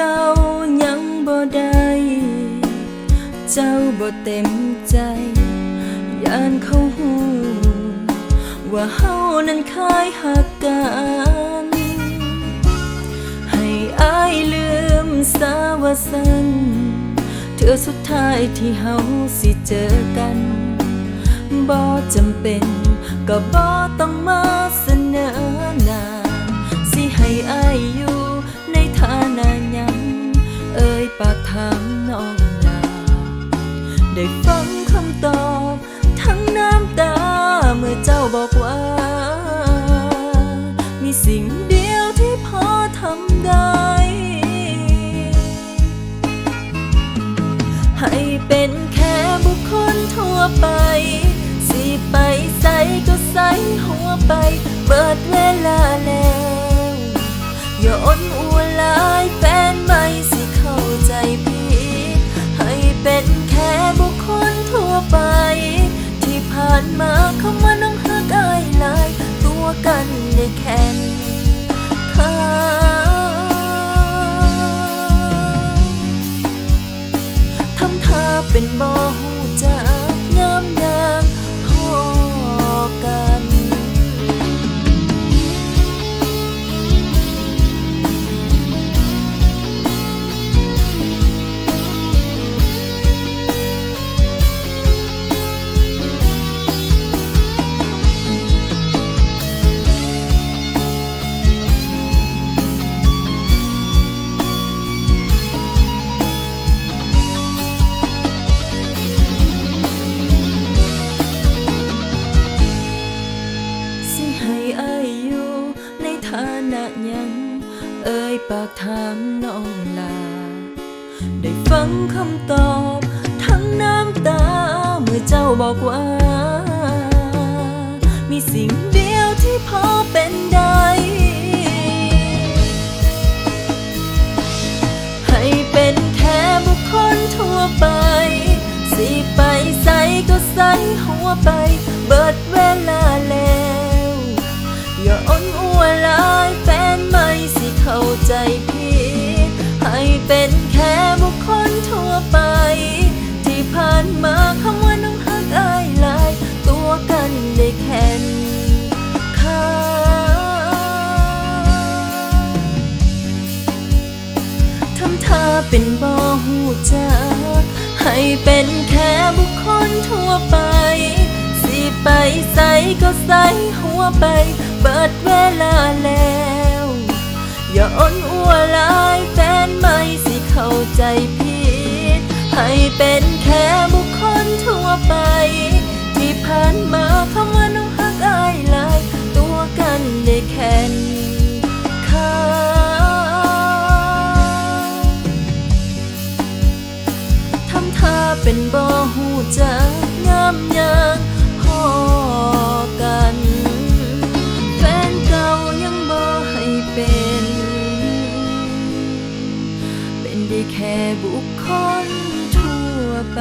เก่ายังบ่ได้เจ้าบ่เต็มใจยานเขาหูว่าเฮานั้นเายหักกันให้อายลืมสาวสันเธอสุดท้ายที่เฮาสิเจอกันบ่จำเป็นก็บ่ต้องมาเสนอหน้าสิให้อายอยู่ เป็นบ่หู ฐานะยัง เอ่ยปากถามน้องลา ได้ฟังคำตอบ ทั้งน้ำตา เมื่อเจ้าบอกว่า มีสิ่งเดียวที่พอเป็นได้ ให้เป็นแค่บุคคลทั่วไป สิไปใส่ก็ใส่หัวไป เบิดเวลาแล้ว หลายแฟนใหม่สิเข้าใจผิดให้เป็นแค่บุคคลทั่วไป ที่ผ่านมาคำว่าน้องหักอายลาย ตัวกันได้แค่ข้าทำท่าเป็นบ่หูจัก ให้เป็นแค่บุคคลทั่วไป สิไปใส่ก็ใส่หัวไป เบิดเวลาแล้ว อย่าอ้นอัวลายแฟนไม่สิเข้าใจผิด ให้เป็นแค่บุคคลทั่วไป แต่บุคคลทั่วไป